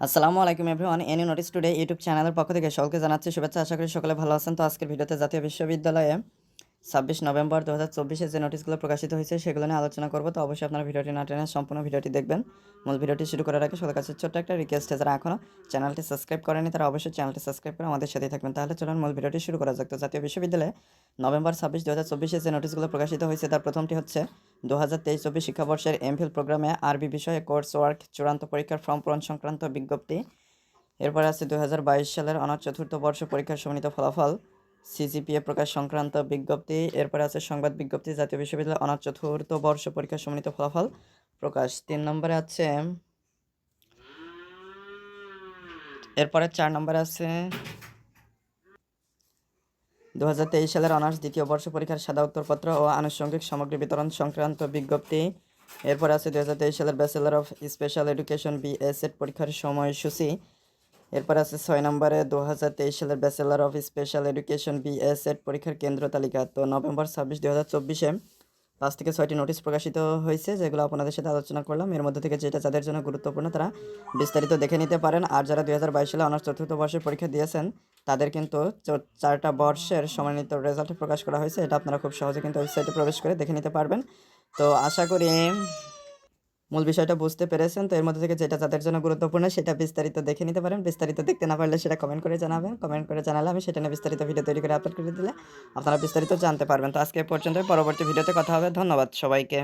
আসসালামু আলাইকুম everyone any notice today YouTube চ্যানেলের পক্ষ থেকে সকলকে জানাচ্ছি শুভেচ্ছা, আশা করি সকলে ভালো আছেন। তো আজকের ভিডিওতে জাতীয় বিশ্ববিদ্যালয়ে ছাব্বিশ নভেম্বর দু হাজার চব্বিশে যে নোটিশগুলো প্রকাশিত হয়েছে, সেগুলো নিয়ে আলোচনা করব। তো অবশ্যই আপনারা ভিডিওটি না টেনে সম্পূর্ণ ভিডিওটি দেখবেন। মূল ভিডিওটি শুরু করার আগে সবার কাছে ছোট্ট একটা রিকোয়েস্ট যারা এখনও চ্যানেলটি সাবস্ক্রাইব করেনি, তারা অবশ্যই চ্যানেলটি সাবস্ক্রাইব করে আমাদের সাথেই থাকবেন। তাহলে চলুন মূল ভিডিওটি শুরু করা যাক। তো জাতীয় বিশ্ববিদ্যালয়ে নভেম্বর ছাব্বিশ দু হাজার চব্বিশে যে নোটিশগুলো প্রকাশিত হয়েছে, তার প্রথমটি হচ্ছে দু হাজার তেইশ চব্বিশ শিক্ষাবর্ষের এমফিল প্রোগ্রামে আরবি বিষয়ে কোর্স ওয়ার্ক চূড়ান্ত পরীক্ষার ফর্ম পূরণ সংক্রান্ত বিজ্ঞপ্তি। এরপরে আছে দু হাজার বাইশ সালের অনার চতুর্থ বর্ষ পরীক্ষার সমন্বিত ফলাফল। সিজিপিএ প্রকাশ সংক্রান্ত বিজ্ঞপ্তি, এরপরে আছে সংবাদ বিজ্ঞপ্তি, জাতীয় বিশ্ববিদ্যালয় অনার চতুর্থ বর্ষ পরীক্ষার সমন্বিত ফলাফল প্রকাশ। তিন নম্বরে আছে, এরপরে চার নম্বরে আছে, দুহাজার তেইশ সালের অনার্স দ্বিতীয় বর্ষ পরীক্ষার সাদা উত্তরপত্র ও আনুষঙ্গিক সামগ্রী বিতরণ সংক্রান্ত বিজ্ঞপ্তি। এরপর আছে দু হাজার তেইশ সালের bachelor of special education BSEd পরীক্ষার সময়সূচি। এরপর আছে ছয় নম্বরে দু হাজার তেইশ সালের bachelor of special education BSEd পরীক্ষার কেন্দ্র তালিকা। তো নভেম্বর ছাব্বিশ দু হাজার চব্বিশে পাঁচ থেকে ছয়টি নোটিশ প্রকাশিত হয়েছে, যেগুলো আপনাদের সাথে আলোচনা করলাম। এর মধ্যে থেকে যেটা যাদের জন্য গুরুত্বপূর্ণ, তারা বিস্তারিত দেখে নিতে পারেন। আর যারা দুই হাজার সালে অনার্স চতুর্থ বর্ষের পরীক্ষা দিয়েছেন, তাদের কিন্তু চারটা বর্ষের সম্মানিত রেজাল্ট প্রকাশ করা হয়েছে। এটা আপনারা খুব সহজে কিন্তু ওয়েবসাইটে প্রবেশ করে দেখে নিতে পারবেন। তো আশা করি মূল বিষয়টা বুঝতে পেরেছেন, তো এর মধ্যে থেকে যেটা যাদের জন্য গুরুত্বপূর্ণ সেটা বিস্তারিত দেখে নিতে পারেন। বিস্তারিত দেখতে না পারলে সেটা কমেন্ট করে জানাবেন। কমেন্ট করে জানালে আমি সেটা নিয়ে বিস্তারিত ভিডিও তৈরি করে আপলোড করে দিলে আপনারা বিস্তারিত জানতে পারবেন। তো আজকে পর্যন্ত পরবর্তী ভিডিওতে কথা হবে। ধন্যবাদ সবাইকে।